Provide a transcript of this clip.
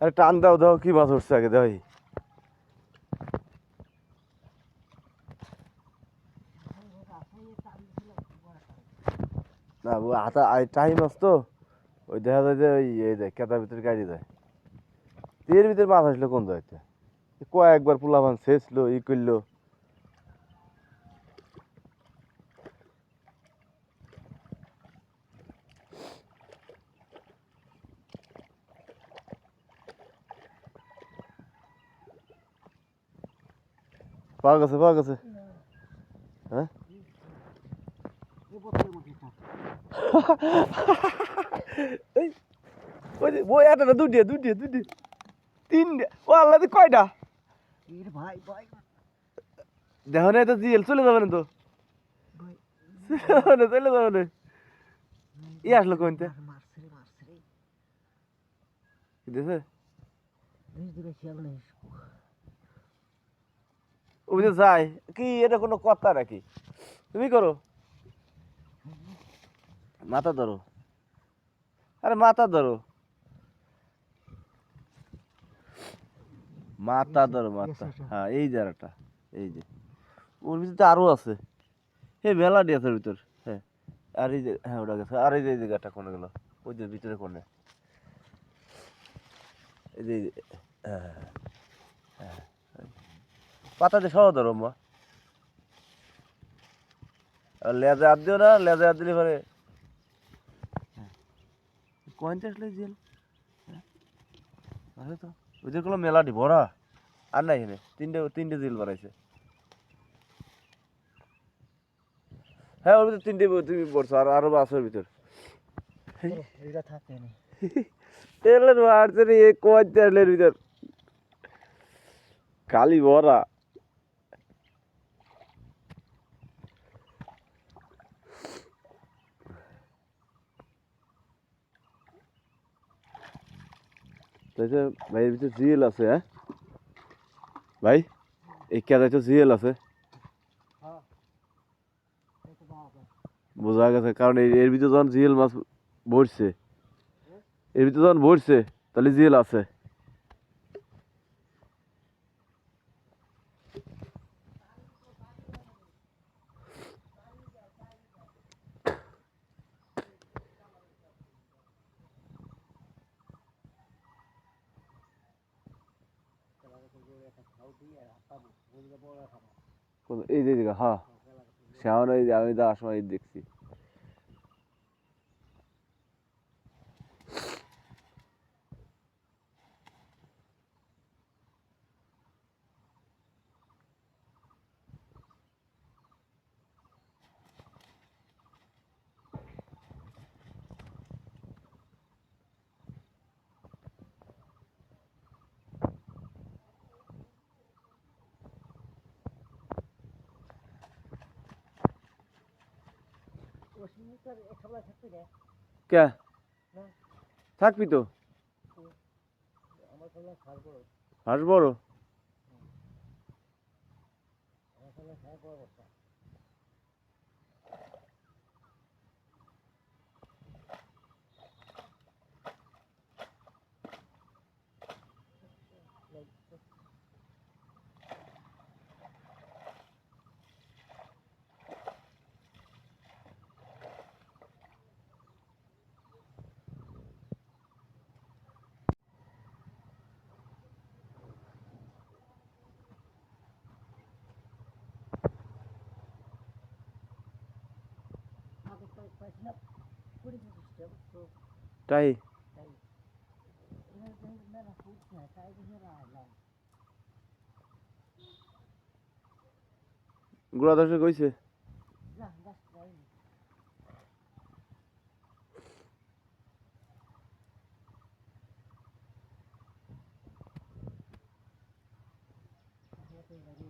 আরে টান দাও দাও, কি মাছ উঠছে আগে, দেখাই। না হাতা টাই মাছ তো। ওই দেখা যায় যে ওই, এই দেয় কেতার ভিতরে গাড়ি যায় এর ভিতরে মাছ আসলো কোন যাইতে কয়েকবার পোলাপান শেষলো ই করল। পাওয়া গেছে পাওয়া গেছে হ্যাঁ? ওই যে ওই একটা না দুটিয়া দুটিয়া দুটি তিনটা ও আল্লাহ কয়টা? ভাই ভাই। দেখো না এটা জিএল চলে যাবে না তো। চলে যাবে না ই আসলো কোনটা মারছে রে মারছে রে কি দিছে বেশ দূরে শিয়াল নেই ওই যায় কি এটা কোনো কথা নাকি? তুমি করো। মাথা ধরো। আরে মাথা ধরো। মাথা ধরো মাথা। হ্যাঁ এই জায়গাটা এই যে। ওর ভিতরে আরও আছে। হে মেলাডি আছে ভিতর। হ্যাঁ আর এই যে হ্যাঁ ওটা গেছে। আর এই যে এই জায়গাটা কোনে গেল। ওই যে ভিতরে কোনে এই যে এই যে, হ্যাঁ হ্যাঁ পাতাতে সহ ধরো মা। লেজে হাত দিও না লেজে হাত দিলে পরে কয়েনটা আসলে জেল আছে তো মেলাটি ভরা। আর নাই এখানে তিনটে তিনটে জেল বাড়াইছে। হ্যাঁ ওর ভিতর তিনটে তুমি পড়ছো আর আরও আছে ওর ভিতর। এটা থাকে না। তেলের মারছে রে এ কয় ভিতর। খালি ভরা। তাইছে ভাই এর ভিতরে জিএল আছে হ্যাঁ? ভাই, এই কেদাই তো জিএল আছে? বোঝা গেছে, কারণ এর ভিতরে যখন জিএল মাছ ভরছে এর ভিতরে যখন ভরছে তাহলে জিএল আছে কোন- এই দিকে, হ্যাঁ। শ্যামন এই আমি তো আসমা দেখছি। কে? থাকবি তো? হাঁস বড়? তাই? গোড়া দর্শক হয়েছে Thank you.